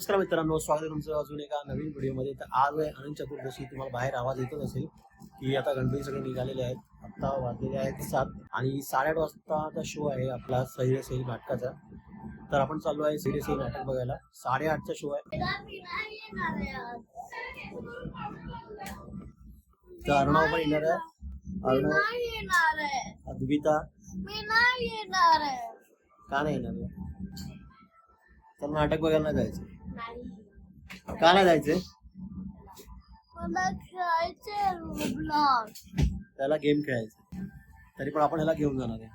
नमस्कार मित्रांनो स्वागत आहे तुमचं अजून एका नवीन व्हिडिओमध्ये. तर आज आहे अनंत चतुर्दशी तुम्हाला बाहेर आवाज येतच असेल की आता गणपती सगळे निघालेले आहेत. आत्ता वाजलेले आहेत सात आणि साडेआठ वाजताचा शो आहे आपला सहिरे सही नाटकाचा तर आपण चाललो आहे सहिरे सही नाटक बघायला. साडेआठचा शो आहे. तर अर्णव पण येणार आहे. अद्विता. का नाही येणार? तर नाटक बघायला जायचं. का नाही जायचंय त्याला गेम खेळायचा तरी पण आपण ह्याला घेऊन जाणार आहे.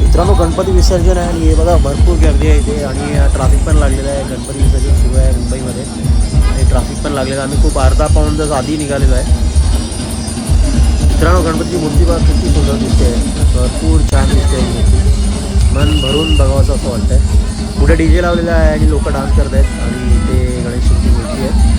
मित्रांनो गणपती विसर्जन आहे आणि हे बघा भरपूर गर्दी आहे इथे आणि ट्रॅफिक पण लागलेलं आहे. गणपती विसर्जन सुरू आहे मुंबईमध्ये. आणि ट्रॅफिक पण लागलेलं आहे. आम्ही खूप अर्धा पाऊन तास आधी निघालेलो आहे. मित्रांनो गणपतीची मूर्ती बघा किती सुंदर दिसते. भरपूर छान दिसते. मूर्ती मन भरून बघावंसं असं वाटतं आहे पुढे डी जे लावलेला आहे आणि लोक डान्स करत आहेत आणि ते गणेश मूर्ती आहे.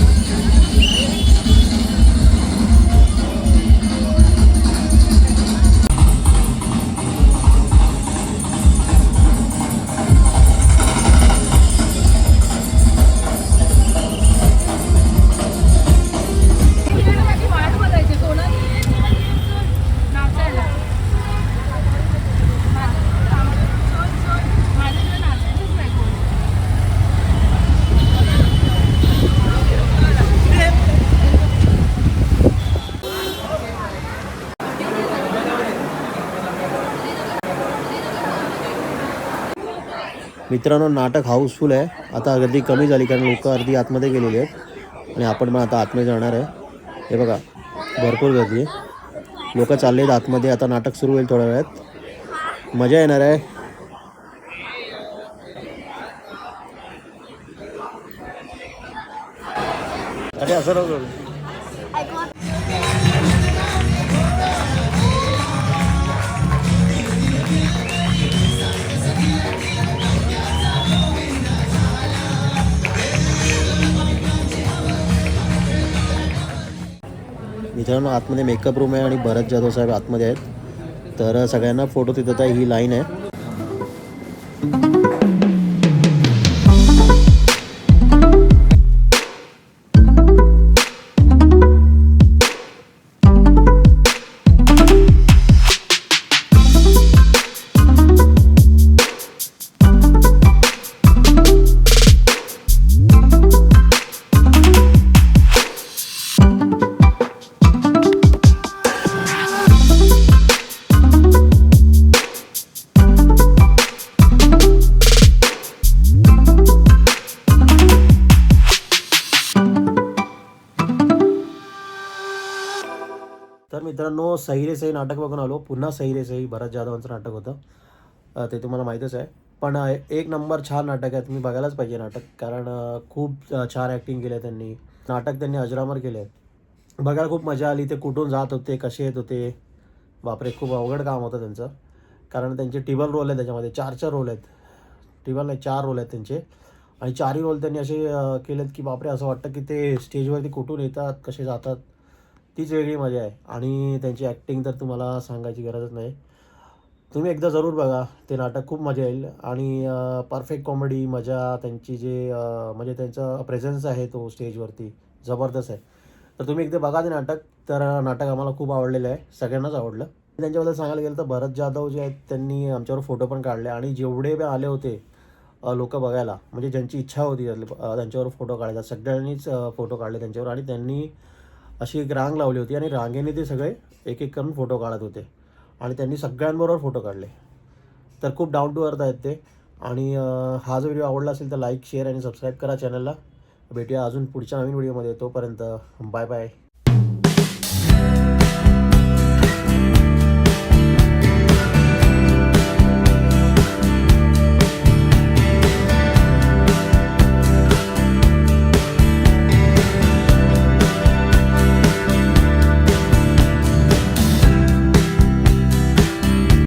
मित्रांनो नाटक हाऊसफुल आहे. आता गर्दी कमी झाली कारण लोक अर्धी आतमध्ये गेलेली आहेत. आणि आपण पण आता आतमध्ये जाणार आहे. हे बघा भरपूर गर्दी. आहे लोक चालले आहेत आतमध्ये. आता नाटक सुरू होईल थोड्या वेळात. मजा येणार आहे. अरे असं मित्रांनो आतमध्ये मेकअप रूम आहे आणि भरत जाधव साहेब आतमध्ये आहेत. तर सगळ्यांना फोटो तिथं ही लाईन आहे. मित्रांनो सही रे सही नाटक बघून आलो. पुन्हा सही रे सही भरत जाधवांचं नाटक होतं. ते तुम्हाला माहीतच आहे. पण एक नंबर छान नाटक आहे. तुम्ही बघायलाच पाहिजे नाटक. कारण खूप छान ॲक्टिंग केलं आहे त्यांनी. नाटक त्यांनी अजरामर केलं आहे बघायला खूप मजा आली. ते कुठून जात होते कसे येत होते? बापरे खूप अवघड काम होतं त्यांचं. कारण त्यांचे टिबल रोल आहेत त्याच्यामध्ये. चार चार रोल आहेत. टिबल नाही चार रोल आहेत त्यांचे. आणि चारही रोल त्यांनी असे केलेत की बापरे असं वाटतं की ते स्टेजवरती कुठून येतात कसे जातात? तीच वेगळी मजा आहे. आणि त्यांची ॲक्टिंग तर तुम्हाला सांगायची गरजच नाही. तुम्ही एकदा जरूर बघा ते नाटक खूप मजा येईल. आणि परफेक्ट कॉमेडी मजा त्यांची जे म्हणजे त्यांचा प्रेझेन्स आहे तो स्टेजवरती जबरदस्त आहे. तर तुम्ही एकदा बघा ते नाटक. तर नाटक आम्हाला खूप आवडलेलं आहे. सगळ्यांनाच आवडलं. त्यांच्याबद्दल सांगायला गेलं तर भरत जाधव जे आहेत त्यांनी आमच्यावर फोटो पण काढले. आणि जेवढे पण आले होते लोक बघायला म्हणजे ज्यांची इच्छा होती त्यातले- त्यांच्यावर फोटो काढायचा सगळ्यांनीच फोटो काढले त्यांच्यावर. आणि त्यांनी अशी एक रांग लावली होती आणि रांगेने ते सगळे एक एक करून फोटो काढत होते. आणि त्यांनी सगळ्यांबरोबर फोटो काढले. तर खूप डाऊन टू अर्थ आहेत ते. आणि हा जो व्हिडिओ आवडला असेल तर लाईक शेअर आणि सबस्क्राईब करा चॅनलला भेटूया अजून पुढच्या नवीन व्हिडिओमध्ये तोपर्यंत बाय बाय